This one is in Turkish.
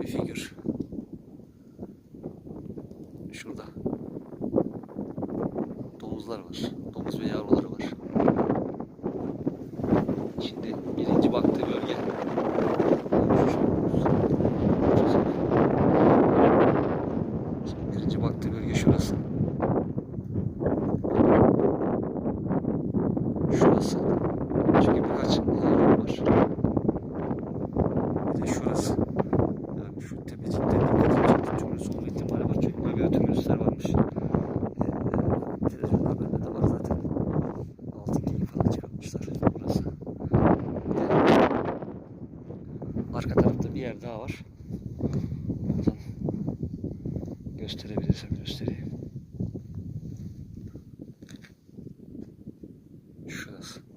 bir figür. Şurada. Domuzlar var. Domuz ve yavruları var. Şimdi birinci baktığı bölge. Birinci baktığı bölge şurası. Şurası. Çünkü birkaç arkadaşlar varmış. Ee, Televizyon haberinde de var zaten. Altın geyik falan çıkartmışlar burası. Arka tarafta bir yer daha var. Buradan gösterebilirsem göstereyim. Şurası.